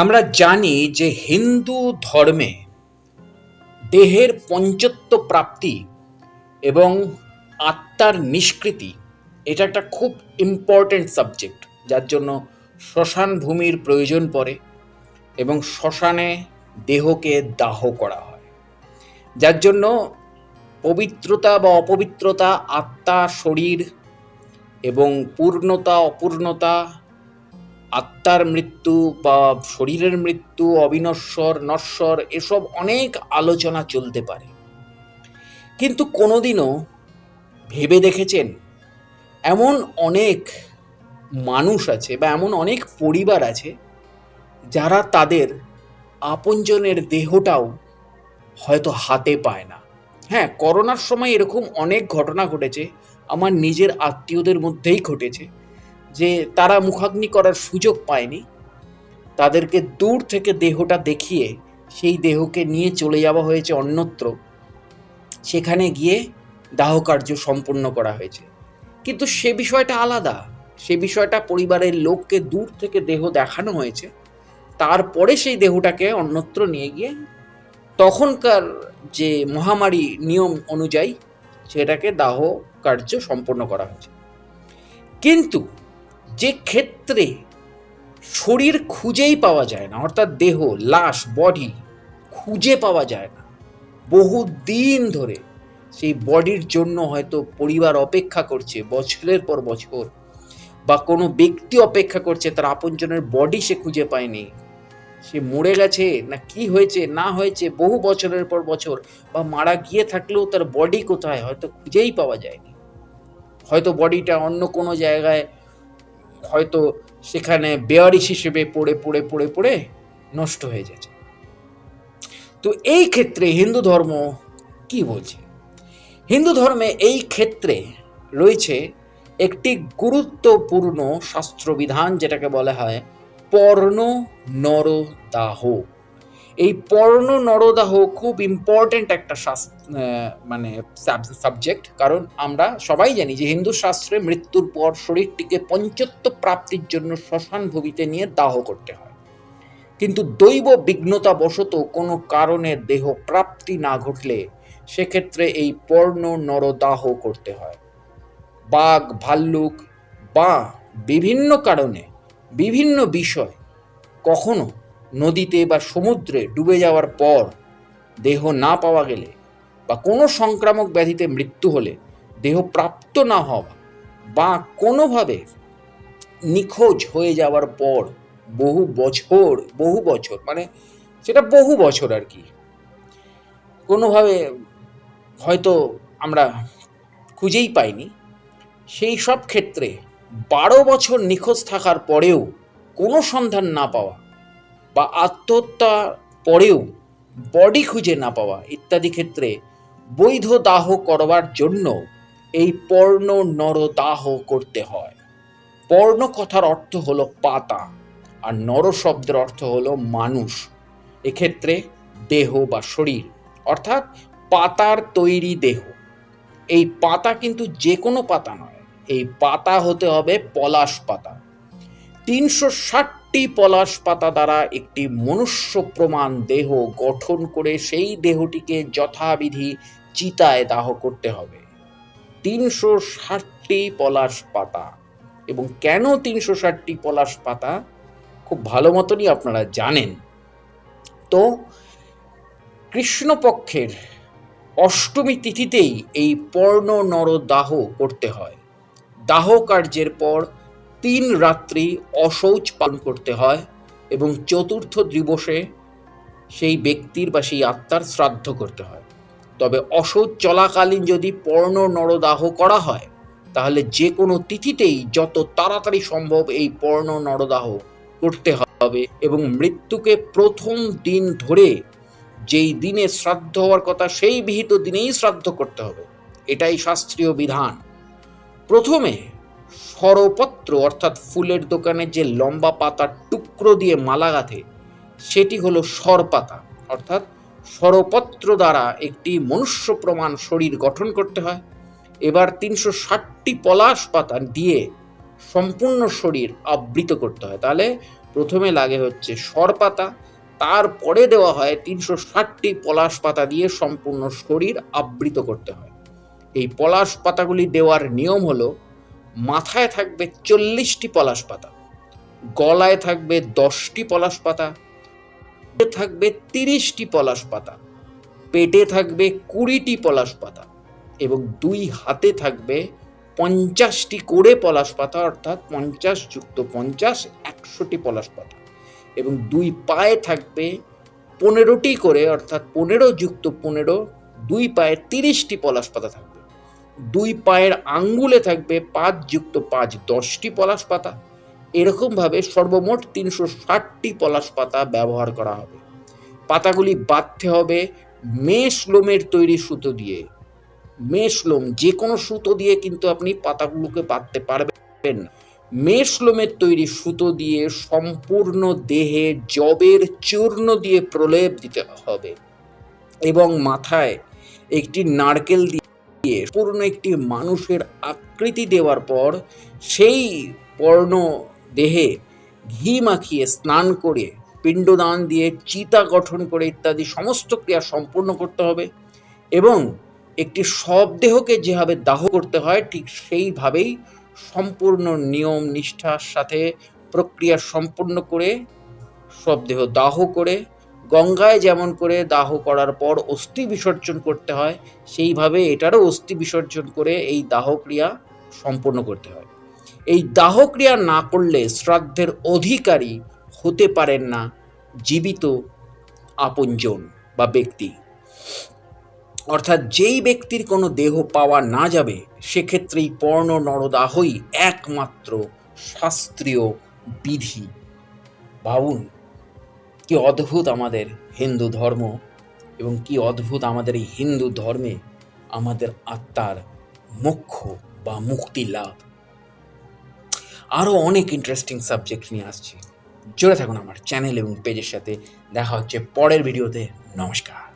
আমরা জানি যে হিন্দু ধর্মে দেহের পঞ্চত্ব প্রাপ্তি এবং আত্মার নিষ্কৃতি, এটা একটা খুব ইম্পর্ট্যান্ট সাবজেক্ট যার জন্য শ্মশান ভূমির প্রয়োজন পড়ে এবং শ্মশানে দেহকে দাহ করা হয়। যার জন্য পবিত্রতা বা অপবিত্রতা আত্মা, শরীর এবং পূর্ণতা, অপূর্ণতা আত্মার মৃত্যু বা শরীরের মৃত্যু, অবিনশ্বর, নশ্বর এসব অনেক আলোচনা চলতে পারে। কিন্তু কোনোদিনও ভেবে দেখেছেন, এমন অনেক মানুষ আছে বা এমন অনেক পরিবার আছে যারা তাদের আপনজনের দেহটাও হয়তো হাতে পায় না। হ্যাঁ করোনার সময় এরকম অনেক ঘটনা ঘটেছে, আমার নিজের আত্মীয়দের মধ্যেই ঘটেছে। যে তারা মুখাগ্নি করার সুযোগ পায়নি, তাদেরকে দূর থেকে দেহটা দেখিয়ে সেই দেহকে নিয়ে চলে যাওয়া হয়েছে অন্যত্র। সেখানে গিয়ে দাহকার্য সম্পন্ন করা হয়েছে। কিন্তু সে বিষয়টা আলাদা। সে বিষয়টা পরিবারের লোককে দূর থেকে দেহ দেখানো হয়েছে। তারপরে সেই দেহটাকে অন্যত্র নিয়ে গিয়ে তখনকার যে মহামারী নিয়ম অনুযায়ী সেটাকে দাহ কার্য সম্পন্ন করা হয়েছে। কিন্তু যে ক্ষেত্রে শরীর খুঁজেই পাওয়া যায় না, অর্থাৎ দেহ, লাশ বডি খুঁজে পাওয়া যায় না। বহু দিন ধরে সেই বডির জন্য হয়তো পরিবার অপেক্ষা করছে, বছরের পর বছর, বা কোনো ব্যক্তি অপেক্ষা করছে, তার আপনজনের বডি সে খুঁজে পায়নি। সে মরে গেছে, না কি হয়েছে, না হয়েছে, বহু বছরের পর বছর, বা মারা গিয়ে থাকলেও তার বডি কোথায়, হয়তো খুঁজেই পাওয়া যায়নি। হয়তো বডিটা অন্য কোনো জায়গায় হয়তো সেখানে বেয়ারিশ হিসেবে পড়ে পড়ে পড়ে পড়ে নষ্ট হয়ে যাচ্ছে। তো এই ক্ষেত্রে হিন্দু ধর্ম কি বলছে? হিন্দু ধর্মে এই ক্ষেত্রে রয়েছে একটি গুরুত্বপূর্ণ শাস্ত্রবিধান যেটাকে বলা হয় পর্ণ নরদাহ এই পর্ণ নরদাহ খুব ইম্পর্ট্যান্ট একটা মানে সাবজেক্ট কারণ আমরা সবাই জানি যে হিন্দু শাস্ত্রে মৃত্যুর পর শরীরটিকে পঞ্চত্ব প্রাপ্তির জন্য শ্মশান ভূমিতে নিয়ে দাহ করতে হয়। কিন্তু দৈব বিঘ্নতা বশত কোনো কারণে দেহ প্রাপ্তি না ঘটলে সেক্ষেত্রে এই পর্ণ নরদাহ করতে হয়। বাঘ, ভাল্লুক বা বিভিন্ন কারণে বিভিন্ন বিষয় কখনো নদীতে বা সমুদ্রে ডুবে যাওয়ার পর দেহ না পাওয়া গেলে বা কোনো সংক্রামক ব্যাধিতে মৃত্যু হলে দেহ প্রাপ্ত না হওয়া বা কোনোভাবে নিখোঁজ হয়ে যাওয়ার পর বহু বছর বহু বছর মানে সেটা বহু বছর আর কি। কোনোভাবে হয়তো আমরা খুঁজেই পাইনি। সেই সব ক্ষেত্রে বারো বছর নিখোঁজ থাকার পরেও কোনো সন্ধান না পাওয়া বা আত্মহত্যা পরেও বডি খুঁজে না পাওয়া ইত্যাদি ক্ষেত্রে বৈধ দাহ করবার জন্য এই পর্ণ নরদাহ করতে হয়। পর্ণ কথার অর্থ হলো পাতা আর নর শব্দের অর্থ হলো মানুষ। এক্ষেত্রে দেহ বা শরীর অর্থাৎ পাতার তৈরি দেহ। এই পাতা কিন্তু যে কোনো পাতা নয়, এই পাতা হতে হবে পলাশ পাতা। তিনশো ষাট ষাটটি পলাশ পাতা দ্বারা একটি মনুষ্য প্রমাণ দেহ গঠন করে সেই দেহটিকে যথাবিধি চিতায় দাহ করতে হবে। তিনশো ষাটটি পলাশ পাতা। এবং কেন তিনশো ষাটটি পলাশ পাতা? খুব ভালো মতনই আপনারা জানেন। তো, কৃষ্ণপক্ষের অষ্টমী তিথিতেই এই পর্ণ নরদাহ করতে হয়। দাহ কার্যের পর তিন রাত্রি অশৌচ পালন করতে হয় এবং চতুর্থ দিবসে সেই ব্যক্তির বা সেই আত্মার শ্রাদ্ধ করতে হয়। তবে অশৌচ চলাকালীন যদি পর্ণ নরদাহ করা হয়, তাহলে যে কোনো তিথিতেই যত তাড়াতাড়ি সম্ভব এই পর্ণ নরদাহ করতে হবে এবং মৃত্যুকে প্রথম দিন ধরে যেই দিনে শ্রাদ্ধ হওয়ার কথা, সেই বিহিত দিনেই শ্রাদ্ধ করতে হবে। এটাই শাস্ত্রীয় বিধান। প্রথমে সরপত্র অর্থাৎ ফুলের দোকানে যে লম্বা পাতার টুকরো দিয়ে মালা গাঁথে, সেটি হলো সরপাতা অর্থাৎ সরপত্র দ্বারা একটি মনুষ্য প্রমাণ শরীর গঠন করতে হয়। এবার তিনশো ষাটটি পলাশ পাতা দিয়ে সম্পূর্ণ শরীর আবৃত করতে হয়। তাহলে প্রথমে লাগে হচ্ছে সর পাতা তারপরে দেওয়া হয় তিনশো ষাটটি পলাশ পাতা দিয়ে সম্পূর্ণ শরীর আবৃত করতে হয়। এই পলাশ পাতাগুলি দেওয়ার নিয়ম হলো মাথায় থাকবে চল্লিশটি পলাশ পাতা, গলায় থাকবে দশটি পলাশ পাতা থাকবে তিরিশটি পলাশ পাতা, পেটে থাকবে কুড়িটি পলাশ পাতা এবং দুই হাতে থাকবে পঞ্চাশটি করে পলাশ পাতা, অর্থাৎ পঞ্চাশ যুক্ত পঞ্চাশ একশোটি পলাশ পাতা এবং দুই পায়ে থাকবে পনেরোটি করে, অর্থাৎ পনেরো যুক্ত পনেরো, দুই পায়ে তিরিশটি পলাশ পাতা থাকবে। দুই পায়ের আঙ্গুলে থাকবে পাঁচ যুক্ত পাঁচ দশটি পলাশ পাতা। এরকমভাবে সর্বমোট তিনশো ষাটটি পলাশ পাতা ব্যবহার করা হবে। পাতাগুলি বাঁধতে হবে মেষ লোমের তৈরি সুতো দিয়ে। মেষ লোম যে কোনো সুতো দিয়ে কিন্তু আপনি পাতাগুলোকে বাঁধতে পারবেন। মেষ লোমের তৈরি সুতো দিয়ে সম্পূর্ণ দেহে জবের চূর্ণ দিয়ে প্রলেপ দিতে হবে এবং মাথায় একটি নারকেল দিয়ে পূর্ণ একটি মানুষের আকৃতি দেওয়ার পর সেই পর্ণ দেহে ঘি মাখিয়ে স্নান করে, পিণ্ডদান দিয়ে চিতা গঠন করে ইত্যাদি সমস্ত ক্রিয়া সম্পূর্ণ করতে হবে এবং একটি শবদেহকে যেভাবে দাহ করতে হয়, ঠিক সেইভাবেই সম্পূর্ণ নিয়ম নিষ্ঠার সাথে প্রক্রিয়া সম্পূর্ণ করে, শবদেহ দাহ করে গঙ্গায় যেমন করে দাহ করার পর অস্থি বিসর্জন করতে হয়, সেইভাবে এটারও অস্থি বিসর্জন করে এই দাহক্রিয়া সম্পন্ন করতে হয়। এই দাহক্রিয়া না করলে শ্রাদ্ধের অধিকারী হতে পারেন না জীবিত আপনজন বা ব্যক্তি। অর্থাৎ যেই ব্যক্তির কোনো দেহ পাওয়া না যাবে, সেক্ষেত্রেই পর্ণ নরদাহই একমাত্র শাস্ত্রীয় বিধি। ভাবুন। কি অদ্ভুত আমাদের হিন্দু ধর্ম এবং কি অদ্ভুত আমাদের এই হিন্দু ধর্মে আমাদের আত্মার মোক্ষ বা মুক্তি লাভ। আরও অনেক ইন্টারেস্টিং সাবজেক্ট নিয়ে আসছি। জুড়ে থাকুন আমার চ্যানেল এবং পেজের সাথে। দেখা হচ্ছে পরের ভিডিওতে নমস্কার।